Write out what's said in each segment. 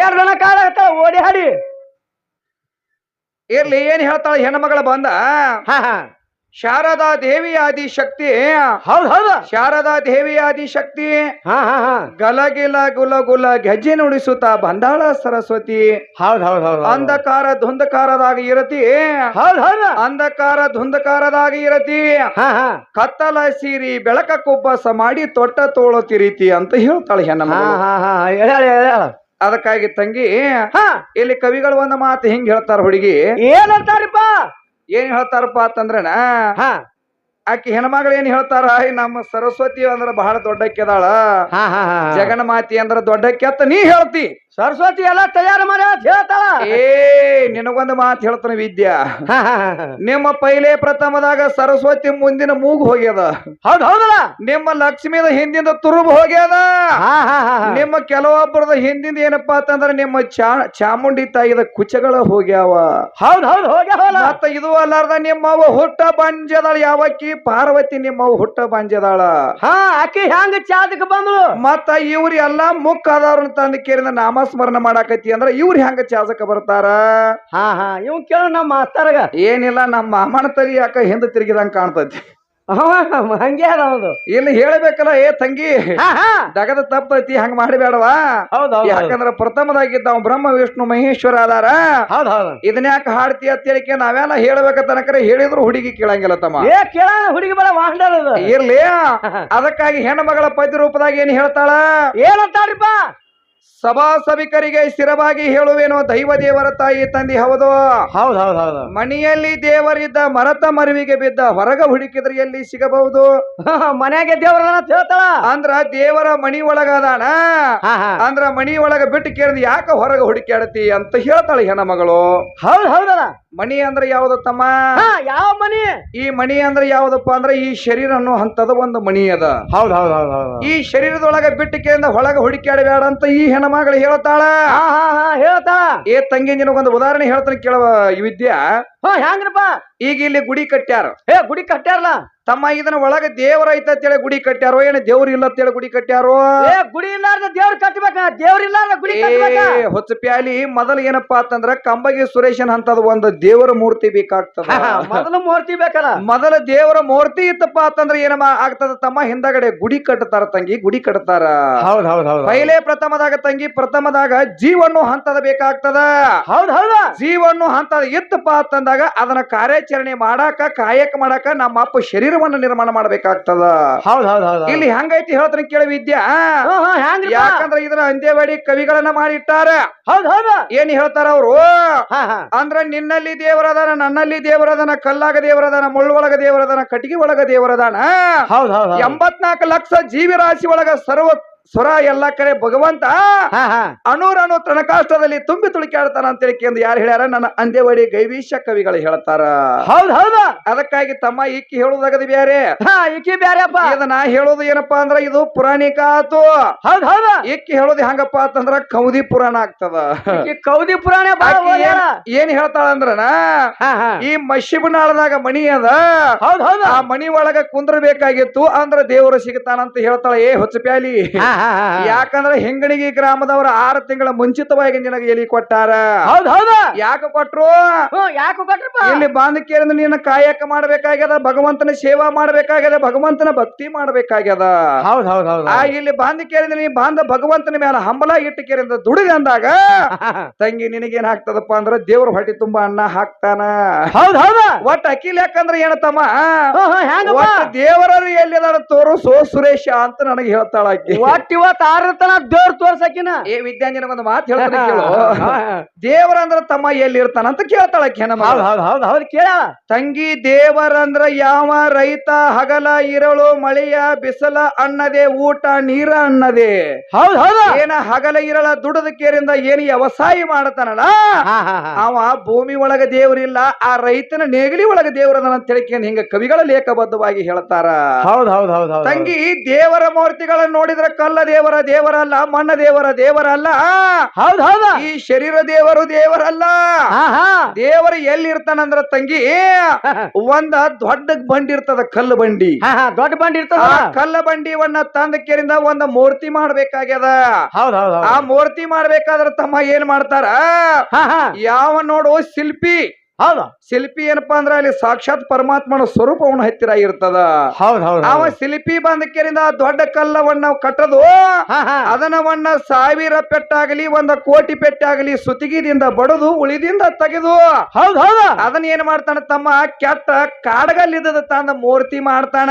ಓಡ್ಯಾಡ್ದನ ಕಾಲ ಹಾಡಿ? ಇರ್ಲಿ ಏನ್ ಹೇಳ್ತಾಳ ಹೆಣ್ಮಗಳ ಬಂದ? ಹಾ ಹಾ. ಶಾರದಾ ದೇವಿ ಆದಿ ಶಕ್ತಿ ಹೌದ್ ಹೌದ. ಶಾರದಾ ದೇವಿ ಆದಿ ಶಕ್ತಿ ಹಾ ಹಾ ಹಾ. ಗಲಗಿಲ ಗುಲ ಗುಲ ಗೆಜ್ಜೆ ನುಡಿಸುತ್ತಾ ಬಂದಾಳ ಸರಸ್ವತಿ. ಹೌದ್ ಹೌದ್ ಹೌದ್ ಅಂಧಕಾರ ಧುಂಧಕಾರದಾಗ ಇರತಿ. ಹೌದ್ ಹೌದ್. ಅಂಧಕಾರ ಧುಂಧಕಾರದಾಗ ಇರತಿ. ಹಾ ಹಾ. ಕತ್ತಲ ಸೀರಿ ಬೆಳಕ ಕುಬ್ಬಸ ಮಾಡಿ ತೊಟ್ಟ ತೋಳತಿರಿತಿ ಅಂತ ಹೇಳ್ತಾಳೆ ಹೆಣ್ಣ ಹಾ. ಹಾ ಹಾ. ಅದಕ್ಕಾಗಿ ತಂಗಿ ಹಾ. ಇಲ್ಲಿ ಕವಿಗಳು ಒಂದ್ ಮಾತು ಹಿಂಗ್ ಹೇಳ್ತಾರ ಹುಡುಗಿ. ಏನಂತಾರಿಪ್ಪ ಏನ್ ಹೇಳ್ತಾರಪ್ಪ ಅಂತಂದ್ರನ ಹಾ. ಆಕಿ ಹೆಣ್ಮಗಳು ಏನ್ ಹೇಳ್ತಾರ "ಐ, ನಮ್ಮ ಸರಸ್ವತಿ ಅಂದ್ರ ಬಹಳ ದೊಡ್ಡಕ್ಕೆದಾಳ. ಹಾ ಹಾ ಹಾ. ಜಗನ್ಮಾತಿ ಅಂದ್ರ ದೊಡ್ಡಕ್ಕೆ ಅಂತ ನೀ ಹೇಳ್ತಿ. ಸರಸ್ವತಿ ಎಲ್ಲ ತಯಾರು ಮಾಡಿ ಅಂತ ಹೇಳ್ತಾಳ. ಏ ನಿನಗೊಂದು ಮಾತು ಹೇಳ್ತಾನೆ ವಿದ್ಯಾ. ಹಾ ಹಾ ಹಾ ನಿಮ್ಮ ಪೈಲೆ ಪ್ರಥಮದಾಗ ಸರಸ್ವತಿ ಮುಂದಿನ ಮೂಗು ಹೋಗ್ಯದ. ಹೌದ್ ಹೌದಲ್ಲ. ನಿಮ್ಮ ಲಕ್ಷ್ಮೀದ ಹಿಂದಿಂದ ತುರುಬು ಹೋಗ್ಯದ. ಹಾ ಹಾ ಹಾ ಹಾ. ನಿಮ್ಮ ಕೆಲವೊಬ್ಬರದ ಹಿಂದಿಂದ ಏನಪ್ಪಾ ಅಂತಂದ್ರ ನಿಮ್ಮ ಚಾ ಚಾಮುಂಡಿ ತಾಯಿದ ಕುಚಗಳ ಹೋಗ್ಯಾವ. ಹೌದ್ ಹೌದ್ ಹೋಗ್ಯಾವ ಮತ್ತ ಇದು ಅಲ್ಲಾರ್ದ ನಿಮ್ಮವ ಹುಟ್ಟ ಬಂಜದಳ ಯಾವಕ್ಕಿ ಪಾರ್ವತಿ ನಿಮ್ಮ ಹುಟ್ಟ ಬಂಜದಾಳ. ಹಾ ಆಕೆ ಹೆಂಗ ಚಾದಕ್ ಬಂದ್ರು ಮತ್ತ ಇವ್ರ ಎಲ್ಲಾ ಮುಖ ಅದಾವ್ರನ್ನ ತಂದ ಕೇರಿಂದ ನಾಮಸ್ಮರಣ ಮಾಡಾಕತಿ ಅಂದ್ರ ಇವ್ರ ಹೆಂಗ ಚಾದಕ ಬರ್ತಾರ? ಹಾ ಹಾ ಇವ್ ಕೇಳ ನಮ್ಮ ಮಾಸ್ತರ್ಗ. ಏನಿಲ್ಲ ನಮ್ಮ ಮಾಮನ ತರಿ ಯಾಕ ಹಿಂದ ತಿರುಗಿದಂಗ ಕಾಣ್ತೈತಿ? ಹಂಗೆ ಅದ ಹೌದು. ಇಲ್ಲಿ ಹೇಳಬೇಕಲ್ಲ ಏ ತಂಗಿ ಹಾ ಹಾ. ದಗದ ತಪ್ಪೈತಿ ಹಂಗ ಮಾಡಬೇಡವಾ? ಹೌದು ಯಾಕಂದ್ರ ಪ್ರಥಮದಾಗಿದ್ದ ಅವ್ ಬ್ರಹ್ಮ ವಿಷ್ಣು ಮಹೇಶ್ವರ ಅದಾರ ಹೌದ್ ಹೌದು ಇದನ್ಯಾಕ ಹಾಡ್ತಿ ಅಂತ ಹೇಳಿಕೆ ನಾವೆಲ್ಲ ಹೇಳಬೇಕ ತನಕರೆ ಹೇಳಿದ್ರು ಹುಡುಗಿ ಕೇಳಂಗಿಲ್ಲ ತಮ್ಮ. ಏ ಕೇಳ ಹುಡುಗಿ ಬರ ವಾಹನ ಅದು. ಇರ್ಲಿ. ಅದಕ್ಕಾಗಿ ಹೆಣ್ಣು ಮಗಳ ಪದ್ಯ ರೂಪದಾಗ ಏನ್ ಹೇಳ್ತಾಳ? ಏನಂತಾರಿಪ್ಪ ಸಭಾ ಸಭಿಕರಿಗೆ ಸ್ಥಿರವಾಗಿ ಹೇಳುವೇನೋ ದೈವ ದೇವರ ತಾಯಿ ತಂದಿ ಹೌದು. ಹೌದು ಹೌದ್ ಹೌದು. ಮನೆಯಲ್ಲಿ ದೇವರಿದ್ದ ಮರತ ಮರವಿಗೆ ಬಿದ್ದ ಹೊರಗ ಹುಡುಕಿದ್ರೆ ಎಲ್ಲಿ ಸಿಗಬಹುದು? ಮನೆಗೆ ದೇವರ ಅಂತ ಹೇಳ್ತಾಳ. ಅಂದ್ರ ದೇವರ ಮಣಿ ಒಳಗ ಅದಾನ ಹಾ ಹಾ. ಅಂದ್ರ ಮಣಿ ಒಳಗ ಬಿಟ್ಟು ಕೇಳಿದ್ ಯಾಕ ಹೊರಗ ಹುಡುಕ್ಯಾಡತಿ ಅಂತ ಹೇಳ್ತಾಳೆ ಹೆಣ್ಣ ಮಗಳು ಹೌದ್ ಹೌದಲ್ಲ ಮನಿ ಅಂದ್ರೆ ಯಾವ್ದು ತಮ್ಮ? ಹಾ ಯಾವ ಮನಿ ಈ ಮಣಿ ಅಂದ್ರೆ ಯಾವ್ದಪ್ಪ ಅಂದ್ರೆ ಈ ಶರೀರ ಅನ್ನೋ ಹಂತದ ಒಂದು ಮಣಿ ಅದ. ಹೌದ್ ಹೌದ್ ಹೌದ್ ಹೌದು ಈ ಶರೀರದೊಳಗ ಬಿಟ್ಟು ಕೇಳಿದ ಹೊಳಗ ಹುಡುಕ್ಯಾಡಬೇಡ ಅಂತ ಈ ಹೆಣ್ಮಗಳು ಹೇಳ್ತಾಳ. ಹಾ ಹಾ ಹಾ ಹೇಳ್ತಾಳ ಏ ತಂಗಿ ನಿನಗೊಂದು ಉದಾಹರಣೆ ಹೇಳ್ತಾನೆ ಕೇಳುವ ಈ ವಿದ್ಯಾ. ಹಾ ಹೆಂಗ್ರಪ್ಪ? ಈಗ ಇಲ್ಲಿ ಗುಡಿ ಕಟ್ಟ್ಯಾರ. ಏ ಗುಡಿ ಕಟ್ಟ್ಯಾರಲ್ಲ? ತಮ್ಮ ಇದನ್ನ ಒಳಗೆ ದೇವರ ಐತಂತೇಳಿ ಗುಡಿ ಕಟ್ಟ್ಯಾರೋ? ಏನ ದೇವ್ರ ಇಲ್ಲ ಅಂತೇಳಿ ಗುಡಿ ಕಟ್ಟ್ಯಾರೋ? ಏ ಗುಡಿ ಇಲ್ಲಾರ್ದ ದೇವ್ರ ಕಟ್ಟಬೇಕ ದೇವ್ರ ಇಲ್ಲಾರ್ದ ಗುಡಿ ಕಟ್ಟಬೇಕ ಏ ಹೊಚ್ಚ ಪ್ಯಾಲಿ ಮೊದಲು ಏನಪ್ಪಾ ಅಂತಂದ್ರ ಕಂಬಗಿ ಸುರೇಶನ್ ಅಂತದ ಒಂದು ದೇವರ ಮೂರ್ತಿ ಬೇಕಾಗ್ತದ. ಮೊದಲ ಮೂರ್ತಿ ಬೇಕಲ್ಲ? ಮೊದಲ ದೇವರ ಮೂರ್ತಿ ಇತ್ತಪ್ಪ ಅಂತಂದ್ರ ಏನ ಆಗ್ತದ ತಮ್ಮ? ಹಿಂದಗಡೆ ಗುಡಿ ಕಟ್ಟತಾರ ತಂಗಿ ಗುಡಿ ಕಟ್ಟತಾರ ಹೌದ್ ಹೌದ್ ಹೌದ್ ಪೈಲೆ ಪ್ರಥಮದಾಗ ತಂಗಿ ಪ್ರಥಮದಾಗ ಜೀವನ್ನು ಹಂತದ ಬೇಕಾಗ್ತದ. ಹೌದ್ ಹೌದ? ಜೀವನ್ನು ಹಂತದ ಇತ್ತಪ್ಪ ಅಂತಂದಾಗ ಅದನ್ನ ಕಾರ್ಯಾಚರಣೆ ಮಾಡಾಕ ಕಾಯಕ ಮಾಡಾಕ ನಮ್ಮ ಅಪ್ಪ ಶರೀರವನ್ನ ನಿರ್ಮಾಣ ಮಾಡಬೇಕಾಗ್ತದ? ಹೌದ್ ಹೌದ್ ಹೌದ್ ಇಲ್ಲಿ ಹೆಂಗೈತಿ ಹೇಳ್ತಾನೆ ಕೇಳಿ ವಿದ್ಯಾ. ಹಾ ಹಾ ಹೆಂಗ್ರಪ್ಪ ಯಾಕಂದ್ರ ಇದನ್ನ ಅಂದೇವಾಡಿ ಕವಿಗಳನ್ನ ಮಾಡಿಟ್ಟಾರ. ಹೌದ್ ಹೌದ. ಏನ್ ಹೇಳ್ತಾರ ಅವರು? ಅಂದ್ರ ನಿನ್ನಲ್ಲಿ ದೇವರದಾನ ನನ್ನಲ್ಲಿ ದೇವರದಾನ ಕಲ್ಲಾಗ ದೇವರದಾನ ಮುಳ್ಳುವಳಗ ದೇವರದಾನ ಕಟ್ಟಿಗೆ ಒಳಗ ದೇವರದಾನ. ಹೌದ್ ಹೌದ್ ಹೌದ್. ಎಂಬತ್ನಾಲ್ಕು ಲಕ್ಷ ಜೀವಿ ರಾಶಿ ಒಳಗ ಸರ್ವ ಸ್ವರ ಎಲ್ಲ ಕಡೆ ಭಗವಂತ ಅಣುರನು ತೃಣಕಾಷ್ಟದಲ್ಲಿ ತುಂಬಿ ತುಳುಕಾಡ್ತಾನ ಅಂತ ಕೇಂದ್ರ ಯಾರು ಹೇಳ್ಯಾರ? ನನ್ನ ಅಂದೇವಾಡಿ ಗೈವೀಶ ಕವಿಗಳು ಹೇಳ್ತಾರ. ಹೌದ್ ಹೌದ. ಅದಕ್ಕಾಗಿ ತಮ್ಮ ಈಕಿ ಹೇಳುದಾಗದ ಬ್ಯಾರೆ. ಹಾ ಇಕ್ಕಿ ಬ್ಯಾರೆಪ್ಪ. ಇದನ್ನ ಹೇಳೋದು ಏನಪ್ಪಾ ಅಂದ್ರ ಇದು ಪುರಾಣಿಕ ಆತು. ಹೌದ್ ಹೌದ. ಈಕಿ ಹೇಳೋದು ಹೆಂಗಪ್ಪ ಅಂತಂದ್ರ ಕೌದಿ ಪುರಾಣ ಆಗ್ತದ. ಈ ಕೌದಿ ಪುರಾಣ ಏನ್- ಹೇಳ್ತಾಳ ಅಂದ್ರನ? ಹಾ ಹಾ. ಈ ಮಶಿಬನಾಳದಾಗ ಮಣಿ ಅದ. ಹೌದ್ ಹೌದ. ಆ ಮಣಿ ಒಳಗ ಕುಂದ್ರಬೇಕಾಗಿತ್ತು ಅಂದ್ರ ದೇವರು ಸಿಗ್ತಾನಂತ ಹೇಳ್ತಾಳ ಏ ಹೊಚ್ಚಪ್ಯಾಲಿ. ಹಾ ಹಾ ಹಾ ಹಾ. ಯಾಕಂದ್ರ ಹೆಂಗಣಿಗೆ ಗ್ರಾಮದವರ ಆರು ತಿಂಗಳ ಮುಂಚಿತವಾಗಿ ನಿನಗೆ ಎಲಿ ಕೊಟ್ಟಾರ. ಹೌದ್ ಹೌದ. ಯಾಕ ಕೊಟ್ರು? ಯಾಕೆ ಕೊಟ್ರಪ್ಪ? ಇಲ್ಲಿ ಬಾಂಧಕೇರಿಂದ ನೀನು ಕಾಯಕ ಮಾಡ್ಬೇಕಾಗ್ಯದ ಭಗವಂತನ ಸೇವಾ ಮಾಡ್ಬೇಕಾಗ್ಯದ ಭಗವಂತನ ಭಕ್ತಿ ಮಾಡ್ಬೇಕಾಗ್ಯದ. ಹೌದ್ ಹೌದ್ ಹೌದ್ ಆ ಇಲ್ಲಿ ಬಾಂಧಕೇರಿಂದ ನೀ ಬಾಂಧ ಭಗವಂತನ ಮೇಲೆ ಹಂಬಲ ಇಟ್ಟಕೇರಿಂದ ದುಡಿದ ಅಂದಾಗ ತಂಗಿ ನಿನಗೇನ್ ಹಾಕ್ತದಪ್ಪ ಅಂದ್ರೆ ದೇವ್ರ ಹೊಟ್ಟಿ ತುಂಬಾ ಅನ್ನ ಹಾಕ್ತಾನ. ಹೌದ್ ಹೌದ. ಒಟ್ಟ ಅಖಿಲ್ ಯಾಕಂದ್ರೆ ಏನತ್ತಮ್ಮ? ದೇವರ ಎಲ್ಲಿದಾರ ತೋರು ಸೋ ಸುರೇಶ ಅಂತ ನನಗೆ ಹೇಳ್ತಾಳ ಆಕಿ. ಒಟ್ ಆರತನ ಆರ ತನ ದೇವ್ರ ತೋರ್ಸಕಿನ. ಏ ವಿದ್ಯಾಂಜನಗೊಂದು ಮಾತು ಹೇಳ್ತಾನೆ ಕೇಳು. ದೇವರಂದ್ರ ತಮ್ಮ ಎಲ್ಲಿ ಇರ್ತಾನ ಅಂತ ಕೇಳ್ತಾಳ ಆಕಿ ನಮ್ಮ ಹೌದ್ ಹೌದ್ ಹೌದ್ ಹೌದ್ ಕೇಳ. ತಂಗಿ ದೇವರಂದ್ರ ಯಾವ ರೈತ ಹಗಲ ಇರಳು ಮಳೆಯ ಬಿಸಲ ಅನ್ನದೆ ಊಟ ನೀರ ಅನ್ನದೆ. ಹೌದ್ ಹೌದ. ಏನ ಹಗಲ ಇರಳ ದುಡದ ಕೇರಿಂದ ಏನ್ ವ್ಯವಸಾಯ ಮಾಡತಾನಲ್ಲ? ಅವ ಭೂಮಿ ಒಳಗ ದೇವರಿಲ್ಲ ಆ ರೈತನ ನೇಗಿಲಿ ಒಳಗ ದೇವರದನ ಅಂತ ತಿಳ್ಕೊಂಡು ಹಿಂಗ ಕವಿಗಳ ಲೇಖಬದ್ಧವಾಗಿ ಹೇಳ್ತಾರ. ಹೌದ್ ಹೌದ್ ಹೌದ್ ಹೌದ್ ತಂಗಿ ದೇವರ ಮೂರ್ತಿಗಳನ್ನ ನೋಡಿದ್ರ ಕಲ್ಲ ದೇವರ ದೇವರಲ್ಲ ಮಣ್ಣ ದೇವರ ದೇವರಲ್ಲ. ಹೌದ್ ಹೌದ. ಈ ಶರೀರ ದೇವರು ದೇವರಲ್ಲ. ದೇವರು ಎಲ್ಲಿ ಇರ್ತಾನಂದ್ರ ತಂಗಿ? ಒಂದ ದೊಡ್ಡ ಬಂಡಿ ಇರ್ತದ ಕಲ್ಲು ಬಂಡಿ. ದೊಡ್ಡ ಬಂಡಿ ಇರ್ತದ? ಕಲ್ಲ ಬಂಡಿವನ್ನ ತಂದ ಕೇರಿಂದ ಒಂದ ಮೂರ್ತಿ ಮಾಡ್ಬೇಕಾಗ್ಯದ. ಆ ಮೂರ್ತಿ ಮಾಡ್ಬೇಕಾದ್ರ ತಮ್ಮ ಏನ್ ಮಾಡ್ತಾರ? ಯಾವ ನೋಡು ಶಿಲ್ಪಿ. ಹೌದು. ಶಿಲ್ಪಿ ಏನಪ್ಪಾ ಅಂದ್ರ ಅಲ್ಲಿ ಸಾಕ್ಷಾತ್ ಪರಮಾತ್ಮನ ಸ್ವರೂಪವನ್ನ ಹತ್ತಿರ ಇರ್ತದ. ಹೌದ್ ಹೌದ್ ಅವ ಶಿಲ್ಪಿ ಬಂದ ಕೇರಿಂದ ದೊಡ್ಡ ಕಲ್ಲವನ್ನ ಕಟ್ಟದು ಹಾ ಹಾ. ಅದನ್ನವನ್ನ ಸಾವಿರ ಪೆಟ್ಟಾಗಲಿ ಒಂದ ಕೋಟಿ ಪೆಟ್ಟಾಗಲಿ ಸುತಿಗಿದಿಂದ ಬಡದು ಉಳಿದಿಂದ ತೆಗೆದು. ಹೌದ್ ಹೌದ. ಅದನ್ನ ಏನ್ ಮಾಡ್ತಾನ ತಮ್ಮ? ಕೆಟ್ಟ ಕಾಡಗಲ್ಲಿದ್ದದ ತಂದ ಮೂರ್ತಿ ಮಾಡ್ತಾನ.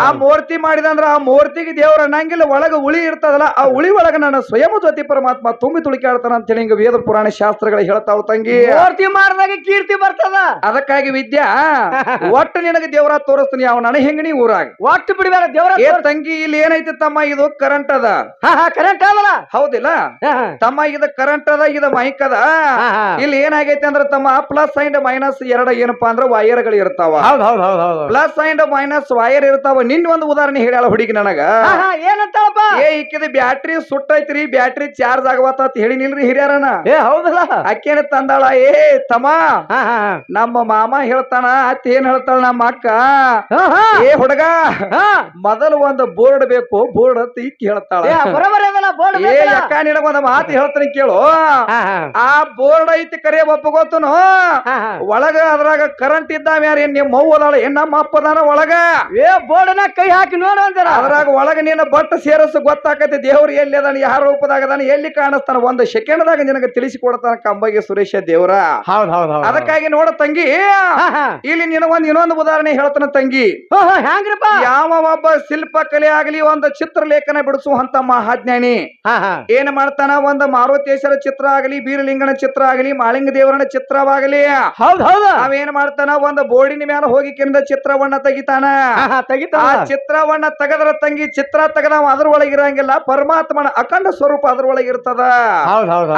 ಆ ಮೂರ್ತಿ ಮಾಡಿದಂದ್ರ ಆ ಮೂರ್ತಿಗೆ ದೇವರ ಅನ್ನಂಗಿಲ್ಲ ಒಳಗ ಉಳಿ ಇರ್ತದಲ್ಲ ಆ ಉಳಿ ಒಳಗ ನನ್ನ ಸ್ವಯಂ ಜ್ಯೋತಿ ಪರಮಾತ್ಮ ತುಂಬಿ ತುಳಿಕಾಡ್ತಾನ ಅಂತ ಹೇಳಿ ವೇದ ಪುರಾಣ ಶಾಸ್ತ್ರಗಳು ಹೇಳ್ತಾವ ತಂಗಿ. ಮೂರ್ತಿ ಮಾಡಿದಾಗ ಕೀರ್ತಿ ಬರ್ತದ? ಅದಕ್ಕಾಗಿ ವಿದ್ಯಾ ಒಟ್ಟು ನಿನಗೆ ದೇವರ ತೋರಿಸ್ತೀನಿ ಅವನ ಅಣ ಹೆಂಗಣಿ ಊರಾಗ? ಒಟ್ಟು ಬಿಡಬೇಡ ದೇವರ ಏ ತಂಗಿ ಇಲ್ಲಿ ಏನೈತಿ ತಮ್ಮ ಇದು ಕರೆಂಟ್ ಅದ. ಕರೆಂಟ್ ಅದಲ್ಲ. ಹೌದಿಲ್ಲ. ತಮ್ಮ ಇದು ಕರೆಂಟ್ ಅದ ಇದು ಮೈಕ್ ಅದ. ಇಲ್ಲಿ ಏನಾಗೈತಿ ಅಂದ್ರ ತಮ್ಮ ಪ್ಲಸ್ ಅಂಡ್ ಮೈನಸ್ ಎರಡ ಏನಪ್ಪಾ ಅಂದ್ರ ಇರ್ತಾವ. ಹೌದ್ ಹೌದ್ ಹೌದ್ ಪ್ಲಸ್ ಅಂಡ್ ಮೈನಸ್ ವೈರ್ ಇರ್ತಾವ. ನಿನ್ ಒಂದು ಉದಾಹರಣೆ ಹೇಳ ಹುಡುಗಿ ನನಗ. ಏನಂತಾಳಪ್ಪ? ಏ ಇಕ್ಕಿದ ಬ್ಯಾಟ್ರಿ ಸುಟ್ಟೈತ್ರಿ ಬ್ಯಾಟ್ರಿ ಚಾರ್ಜ್ ಆಗವತ್ತ ಅಂತ ಹೇಳಿ ನಿಲ್ರಿ ಹಿರಿಯರನ ಏ ಹೌದಲ್ಲ? ಅಕ್ಕೇನ ತಂದಾಳ? ಏ ತಮ್ಮ. ನಮ್ಮ ಮಾಮ ಹೇಳ್ತಾನ ಅತ್ತಿ ಏನ್ ಹೇಳ್ತಾಳ ನಮ್ಮ ಅಕ್ಕ? ಏ ಹುಡುಗ ಮೊದಲು ಒಂದು ಬೋರ್ಡ್ ಬೇಕು ಬೋರ್ಡ್ ಅಂತ ಇಕ್ಕಿ ಹೇಳ್ತಾಳ. ಏ ಬೋರ್ಡ್ ಅಕ್ಕ ನಿನಗ ಒಂದು ಮಾತು ಹೇಳ್ತಾನೆ ಕೇಳು. ಆ ಬೋರ್ಡ್ ಐತಿ ಕರೆ ಒಪ್ಪಗೋತನು ಹಾ ಒಳಗ ಅದ್ರಾಗ ಕರೆಂಟ್ ಇದ್ದಾವ ಯಾರ? ಏನ್ ನಿಮ್ಮ ಅದಾಳ? ಏನ್ ನಮ್ಮ ಅಪ್ಪದಾನ ಒಳಗ? ಏ ಬೋರ್ಡ್ನ ಕೈ ಹಾಕಿ ನೋಡು ಅಂತಾರ? ಅದ್ರಾಗ ಒಳಗ ನಿನ್ನ ಬಟ್ ಸೇರಸ್ ಗೊತ್ತಾಕತಿ ದೇವ್ರ ಎಲ್ಲಿ ಅದಾನ ಯಾರ ರೂಪದಾಗ ಅದಾನ ಎಲ್ಲಿ ಕಾಣಿಸ್ತಾನ? ಒಂದು ಸೆಕೆಂಡ್ದಾಗ ನಿನಗೆ ತಿಳಿಸಿ ಕೊಡ್ತಾನ ಕಂಬಗೆ ಸುರೇಶ ದೇವ್ರ. ಹೌದ್ ಹೌದ್. ಅದಕ್ಕಾಗಿ ನೋಡ ತಂಗಿ. ಇಲ್ಲಿ ನಿನ್ನ ನಿನಗೊಂದು ಇನ್ನೊಂದು ಉದಾಹರಣೆ ಹೇಳ್ತಾನ ತಂಗಿ. ಹ್ಯಾಂಗ್ರಿಪ್ಪ? ಯಾವ ಒಬ್ಬ ಶಿಲ್ಪ ಕಲೆ ಆಗಲಿ ಒಂದು ಚಿತ್ರಲೇಖನ ಬಿಡಿಸುವಂತ ಮಹಾಜ್ಞಾನಿ. ಏನ್ ಮಾಡ್ತಾನ? ಒಂದು ಮಾರುತೇಶ್ವರ ಚಿತ್ರ ಆಗಲಿ ಬೀರಲಿಂಗನ ಚಿತ್ರ ಆಗಲಿ ಮಾಳಿಂಗ ದೇವರನ ಚಿತ್ರವಾಗಲಿ. ಅವೇನ್ ಮಾಡ್ತಾನ? ಒಂದು ಬೋರ್ಡಿನ ಮೇಲೆ ಹೋಗಿ ಕಿಂದ ಚಿತ್ರವನ್ನ ತೆಗಿತಾನ. ಆ ಚಿತ್ರವನ್ನ ತೆಗದ್ರ ತಂಗಿ ಚಿತ್ರ ತೆಗದ ಅದ್ರೊಳಗಿರಂಗಿಲ್ಲ ಪರಮಾತ್ಮನ ಅಖಂಡ ಸ್ವರೂಪ ಅದ್ರೊಳಗಿರ್ತದ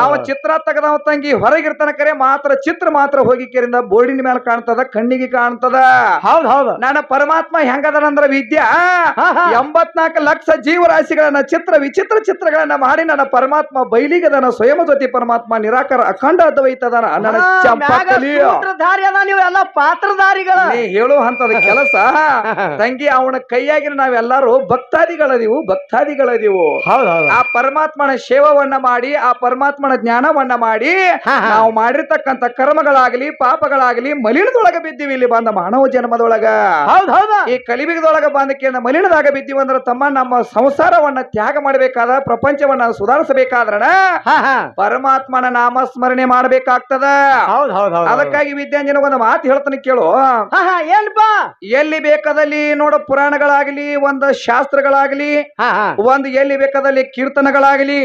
ಅವ ಚಿತ್ರ ತೆಗದವ ತಂಗಿ ಹೊರಗಿರ್ತಾನ ಕರೆ ಮಾತ್ರ ಚಿತ್ರ ಮಾತ್ರ ಹೋಗಿ ಕೆರಿಂದ ಬೋರ್ಡಿನ ಮೇಲೆ ಕಾಣ್ತದ ಕಣ್ಣಿಗೆ ಕಾಣ್ತದ. ಹೌದ್ ಹೌದು. ನನ್ನ ಪರಮಾತ್ಮ ಹೆಂಗದನಂದ್ರ ವಿದ್ಯಾ. ಎಂಬತ್ನಾಲ್ಕು ಲಕ್ಷ ಜೀವರಾಶಿಗಳನ್ನ ಚಿತ್ರ ವಿಚಿತ್ರ ಚಿತ್ರಗಳನ್ನ ಮಾಡಿ ನನ್ನ ಪರಮಾತ್ಮ ಬೈಲಿಗದನ ಸ್ವಯಂ ಜ್ಯೋತಿ ಪರಮಾತ್ಮ ನಿರಾಕಾರ ಅಖಂಡ ಅದ್ವೈತದನ. ನನ್ನ ಹಾ, ಮ್ಯಾಗ ಚಂಪಕಲಿಯ ಅದ ನೀವು ಎಲ್ಲ ಪಾತ್ರಧಾರಿಗಳ. ಹೇಳು ಹಂತದ ಕೆಲಸ. ತಂಗಿ ಅವನ ಕೈಯಾಗಿನ ನಾವೆಲ್ಲರೂ ಭಕ್ತಾದಿಗಳದಿವು ಭಕ್ತಾದಿಗಳದಿವು ಆ ಪರಮಾತ್ಮನ ಸೇವವನ್ನ ಮಾಡಿ ಆ ಪರಮಾತ್ಮನ ಜ್ಞಾನವನ್ನ ಮಾಡಿ. ನಾವು ಮಾಡಿರ್ತಕ್ಕಂಥ ಕರ್ಮಗಳಾಗಲಿ ಪಾಪಗಳಾಗಲಿ ಮಲಿನದೊಳಗ ಬಿದ್ದಿವಿ ಇಲ್ಲಿ ಬಂದ ಮಾನವ ಜನ್ಮದೊಳಗ. ಹೌದ್ ಹೌದ. ಈ ಕಲಿಬಿಗದೊಳಗ ಬಂದಕ್ಕೆ ಮಲಿನದಾಗ ಬಿದ್ದಿವಿ ಅಂದ್ರೆ ತಮ್ಮ ನಮ್ಮ ಸಂಸಾರವನ್ನ ತ್ಯಾಗ ಮಾಡಬೇಕಾದ ಪ್ರಪಂಚವನ್ನ ಸುಧಾರಿಸಬೇಕಾದ್ರ ಹಾ ಹಾ. ಪರಮಾತ್ಮನ ನಾಮ ಸ್ಮರಣೆ ಮಾಡಬೇಕಾಗ್ತದ. ಹೌದ್ ಹೌದ್ ಹೌದ್ ಅದಕ್ಕಾಗಿ ವಿದ್ಯಾಂಜನ ಒಂದು ಮಾತು ಹೇಳ್ತಾನೆ ಕೇಳು. ಹಾ ಹಾ ಏನ್ಪ ಎಲ್ಲಿ ಬೇಕಾದಲ್ಲಿ ನೋಡ ಪುರಾಣಗಳಾಗಲಿ ಒಂದು ಶಾಸ್ತ್ರಗಳಾಗಲಿ ಒಂದು ಎಲ್ಲಿ ಬೇಕಾದಲ್ಲಿ ಕೀರ್ತನಗಳಾಗಲಿ.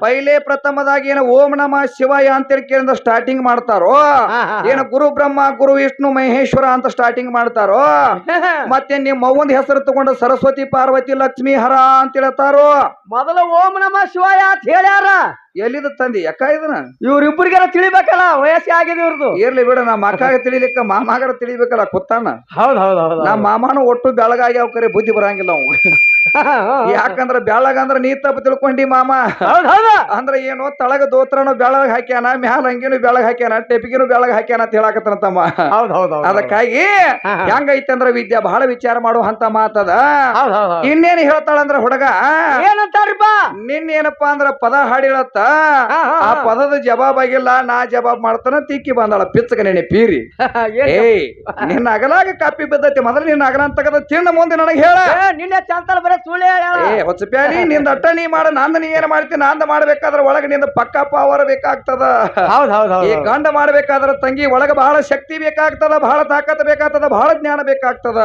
ಪೈಲೆ ಪ್ರಥಮದಾಗಿ ಏನೋ ಓಂ ನಮ ಶಿವಾಯ ಅಂತೇಳಿ ಕೇಳಿದ ಸ್ಟಾರ್ಟಿಂಗ್ ಮಾಡ್ತಾರೋ. ಏನು ಗುರು ಬ್ರಹ್ಮ ಗುರು ವಿಷ್ಣು ಮಹೇಶ್ವರ ಅಂತ ಸ್ಟಾರ್ಟಿಂಗ್ ಮಾಡ್ತಾರೋ? ಮತ್ತೆ ನಿಮ್ಮ ಅವ್ವಂದ ಹೆಸರು ತಗೊಂಡು ಸರಸ್ವತಿ ಪಾರ್ವತಿ ಲಕ್ಷ್ಮಿ ಹರ ಅಂತ ಹೇಳ್ತಾರೋ? ಮೊದಲ ಓಂ ನಮ ಶಿವಾಯ ಅಂತ ಹೇಳ್ಯಾರ. ಎಲ್ಲಿದ ತಂದಿ? ಯಾಕ ಇದನ್ನ? ಇವ್ರಿಬ್ರಿಗೆಲ್ಲ ತಿಳಿಬೇಕಲ್ಲ ವಯಸ್ಸಿ ಆಗಿದೆ ಇವ್ರದ್ದು ಇರ್ಲಿ ಬಿಡ ನಮ್ಮ ಅಕ್ಕಾಗ ತಿಳಿಲಿಕ್ಕ ಮಾಮಾಗರ ತಿಳಿಬೇಕಲ್ಲ ಕುತ್ತಾನ? ಹೌದ್ ಹೌದ್ ಹೌದ್ ನಮ್ಮ ಮಾಮಾನು ಒಟ್ಟು ಬೆಳಗಾಗಿ ಅವ್ರೆ ಬುದ್ಧಿ ಬರಂಗಿಲ್ಲ ಅವ್ ಯಾಕಂದ್ರ ಬೆಳಗ ಅಂದ್ರ ನೀ ತಪ್ಪು ತಿಳ್ಕೊಂಡಿ ಮಾಮ. ಅಂದ್ರ ಏನು ತಳಗ ದೋತ್ರನು ಬೆಳಗ್ ಹಾಕ್ಯಾನ ಮ್ಯಾಲ ಹಂಗಿನೂ ಬೆಳಗ್ ಹಾಕ್ಯಾನ ಟೆಪಿಗಿನೂ ಬೆಳಗ್ ಹಾಕ್ಯಾನ ಅಂತ ಹೇಳಾಕತ್ತನ ತಮ್ಮ. ಅದಕ್ಕಾಗಿ. ಹೆಂಗೈತೆ ಅಂದ್ರ ವಿದ್ಯಾ ಬಹಳ ವಿಚಾರ ಮಾಡುವಂತ ಮಾತದ ಇನ್ನೇನು ಹೇಳ್ತಾಳ ಅಂದ್ರ ಇನ್ನೇನ್ ಹೇಳ್ತಾಳಂದ್ರ ಹುಡುಗ? ನಿನ್ ನಿನ್ನೇನಪ್ಪಾ ಅಂದ್ರ ಪದ ಹಾಡಿಳತ್ತ ಆ ಪದದ ಜವಾಬ್ ಆಗಿಲ್ಲ ನಾ ಜವಾಬ್ ಮಾಡ್ತಾನ ತಿಕ್ಕಿ ಬಂದಾಳ ಪಿಚ್ಚಕ ನೆನೆ ಪೀರಿ. ಏಯ್ ನಿನ್ನ ಅಗಲಾಗ ಕಾಪಿ ಬಿದ್ದತಿ ಮೊದಲು ನಿನ್ನ ಅಗಲ ಅಂತ ತಿನ್ನ ಮುಂದೆ ನನಗೆ ಹೇಳ. ಏ, ನಿನ್ನೆ ಚಾಲ್ತಾಳ ಬರೀ ಸುಳ್ಳು ಏ ನಿಂದ ಅಟ್ಟ ನೀ ಮಾಡ ನಂದ ನೀ ಏನ್ ಮಾಡ್ತೀನಿ ನಾಂದ ಮಾಡ್ಬೇಕಾದ್ರ ಒಳಗ ನಿಂದ ಪಕ್ಕ ಪವರ್ ಬೇಕಾಗ್ತದ. ಹೌದ್ ಹೌದ್ ಈ ಹೌದ್. ಗಂಡ ಮಾಡ್ಬೇಕಾದ್ರ ತಂಗಿ ಒಳಗ ಬಹಳ ಶಕ್ತಿ ಬೇಕಾಗ್ತದ ಬಹಳ ತಾಕತ್ ಬೇಕಾಗ್ತದ ಬಹಳ ಜ್ಞಾನ ಬೇಕಾಗ್ತದ.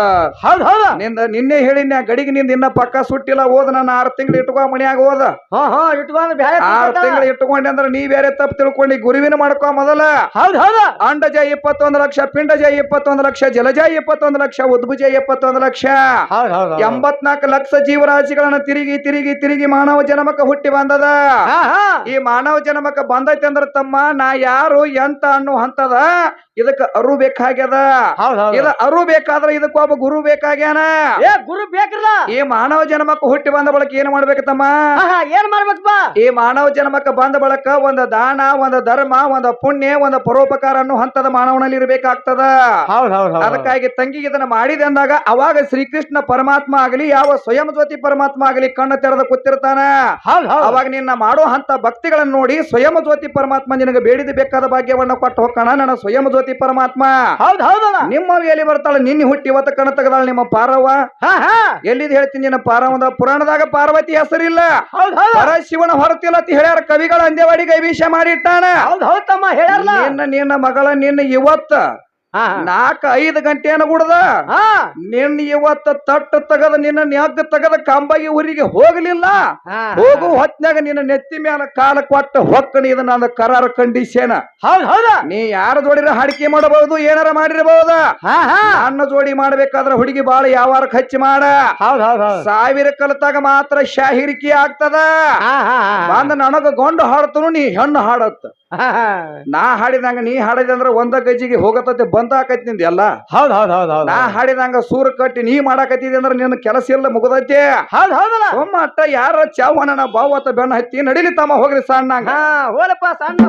ಹೌದ್ ಹೌದ. ನಿಂದ ನಿನ್ನೆ ಹೇಳಿನ ಗಡಿಗೆ ನಿಂದ ಇನ್ನ ಪಕ್ಕ ಸುಟ್ಟಿಲ್ಲ ಹೋದ ನಾನು ಆರ್ ತಿಂಗಳು ಇಟ್ಕೋ ಮನ್ಯಾಗ ಹೋದ. ಹಾ ಹಾ ಇಟ್ಕೊಂಡ್ ಬ್ಯಾರೆ ಆರು ತಿಂಗಳು ಇಟ್ಕೊಂಡೆ ಅಂದ್ರ ನೀ ಬೇರೆ ತಪ್ಪು ತಿಳ್ಕೊಂಡಿ ಗುರುವಿನ ಮಾಡ್ಕೊ ಮೊದಲ. ಹೌದ್ ಹೌದ. ಅಂಡಜ ಇಪ್ಪತ್ತೊಂದು ಲಕ್ಷ ಪಿಂಡಜ ಇಪ್ಪತ್ತೊಂದು ಲಕ್ಷ ಜಲಜ ಇಪ್ಪತ್ತೊಂದು ಲಕ್ಷ ಉದ್ಭುಜ ಇಪ್ಪತ್ತೊಂದು ಲಕ್ಷ. ಹೌದ್ ಹೌದ್ ಹೌದ್. ಎಂಬತ್ನಾಲ್ಕು ಲಕ್ಷ ಜೀವರಾಶಿಗಳನ್ನ ತಿರುಗಿ ತಿರುಗಿ ತಿರುಗಿ ಮಾನವ ಜನ್ಮಕ್ಕ ಹುಟ್ಟಿ ಬಂದದ. ಈ ಮಾನವ ಜನ್ಮಕ್ಕ ಬಂದೈತೆ ಅಂದ್ರ ತಮ್ಮ ನಾ ಯಾರು ಎಂತ ಅನ್ನೋ ಹಂತದ ಇದಕ್ಕ ಅರು ಬೇಕಾಗ್ಯದ. ಇದ ಅರು ಬೇಕಾದ್ರೆ ಇದಕ್ಕ ಒಬ್ಬ ಗುರು ಬೇಕಾಗ್ಯಾನ. ಏ ಗುರು ಬೇಕಲ್ಲ. ಈ ಮಾನವ ಜನ್ಮಕ್ಕ ಹುಟ್ಟಿ ಬಂದ ಬಳಕ ಏನ್ ಮಾಡ್ಬೇಕು ತಮ್ಮ? ಏನ್ ಮಾಡ್ಬೇಕಪ್ಪ ಈ ಮಾನವ ಜನ್ಮಕ್ಕ ಬಂದ ಬಳಕ ಒಂದ ದಾನ ಒಂದ ಧರ್ಮ ಒಂದ ಪುಣ್ಯ ಒಂದ ಪರೋಪಕಾರ ಅನ್ನೋ ಹಂತದ ಮಾನವನಲ್ಲಿ ಇರಬೇಕಾಗ್ತದ. ಅದಕ್ಕಾಗಿ ತಂಗಿ ಇದನ್ನ ಮಾಡಿದೆ ಅಂದಾಗ ಅವಾಗ ಶ್ರೀಕೃಷ್ಣ ಪರಮಾತ್ಮ ಆಗಲಿ ಯಾವ ಸ್ವಯಂ ಜ್ಯೋತಿ ಪರಮಾತ್ಮ ಆಗಲಿ ಕಣ್ಣು ತೆರೆದ ಕೂತಿರ್ತಾನ. ಅವಾಗ ನಿನ್ನ ಮಾಡೋ ಹಂತ ಭಕ್ತಿಗಳನ್ನ ನೋಡಿ ಸ್ವಯಂ ಜ್ಯೋತಿ ಪರಮಾತ್ಮ ನಿನಗೆ ಬೇಡಿದ ಬೇಕಾದ ಭಾಗ್ಯವನ್ನ ಕೊಟ್ಟು ಹೋಗೋಣ ನನ್ನ ಸ್ವಯಂ ಜ್ಯೋತಿ ಪರಮಾತ್ಮ. ಹೌದ್ ನಿಮ್ಮ ಎಲ್ಲಿ ಬರ್ತಾಳೆ ನಿನ್ನೆ ಹುಟ್ಟಿ ಇವತ್ತು ಕಣ ತೆಗದಾಳ ನಿಮ್ಮ ಹಾ ಎಲ್ಲಿದ್ ಹೇಳ್ತೀನಿ ನಿನ್ನ ಪಾರವದ ಪುರಾಣದಾಗ ಪಾರ್ವತಿ ಹೆಸರಿಲ್ಲ. ಹೌದ್ ಹೌದ್. ಪರಶಿವನ ಹೊರತಿಲ್ಲ ಅಂತ ಹೇಳ್ಯಾರ ಕವಿಗಳ ಅಂದೇವಾಡಿ ಅಭಿಷೇಕ ಮಾಡಿಟ್ಟಾನ ಹೌದ್ ಹೌದ್ ತಮ್ಮ ನಿನ್ನ ನಿನ್ನ ಮಗಳ ನಿನ್ನ ಇವತ್ತ ನಾಲ್ಕ ಐದು ಗಂಟೆ ಏನ ಹಾ. ನಿನ್ನ ಇವತ್ತ ತಟ್ಟ ತಗದ ನಿನ್ನ ನೆಗ್ ತಗದ ಕಂಬಾಗಿ ಊರಿಗೆ ಹೋಗ್ಲಿಲ್ಲ. ಹೋಗು ಹೊತ್ನ್ಯಾಗ ನಿನ್ನ ನೆತ್ತಿ ಮ್ಯಾಲ ಕಾಲ ಕೊಟ್ಟ ಹೊಕ್ಕಣಿ ಇದು ನನ್ನ ಕರಾರ ಕಂಡೀಷನ್ ನೀ ಯಾರ ಜೋಡಿರ ಹಾಡಿಕೆ ಮಾಡಬಹುದು ಏನಾರ ಮಾಡಿರಬಹುದ? ಹಾ ಹಾ. ನನ್ನ ಜೋಡಿ ಮಾಡ್ಬೇಕಾದ್ರ ಹುಡುಗಿ ಬಾಳ ಯಾವಾರ ಖರ್ಚು ಮಾಡ. ಹೌದ್ ಹೌದ್ ಹೌದ್. ಸಾವಿರ ಕಲಿತಾಗ ಮಾತ್ರ ಶಾಹಿರಿಕೆ ಆಗ್ತದ. ಬಂದ ನನಗ ಗೊಂಡು ಹಾಡತನು ನೀ ಹೆಣ್ಣು ಹಾಡತ್ತ. ನಾ ಹಾಡಿದಂಗ ನೀ ಹಾಡಿದಂದ್ರ ಒಂದ ಗಜ್ಜಿಗೆ ಹೋಗತತೆ ಬಂದ ಆಕೈತಿ ನಿಂದ ಎಲ್ಲ? ಹೌದ್ ಹೌದ್ ಹೌದ್ ಹೌದ್ ನಾ ಹಾಡಿದಂಗ ಸೂರ್ ಕಟ್ಟಿ ನೀ ಮಾಡಾಕತ್ತಿದಿ ಅಂದ್ರ ನಿನ್ನ ಕೆಲಸ ಇಲ್ಲ ಮುಗದೈತಿ. ಹೌದ್ ಹೌದಲ್ಲ? ಒಮ್ಮ ಅಟ್ಟ ಯಾರ ಚಾವಣ್ಣ ಬಾವತ್ತ ಬೆಣ್ಣ ಹತ್ತಿ ನಡಿಲಿ ತಮ್ಮ ಹೋಗ್ರಿ ಸಣ್ಣ ಹಾ ಹೋಲಪ್ಪ ಸಣ್ಣ.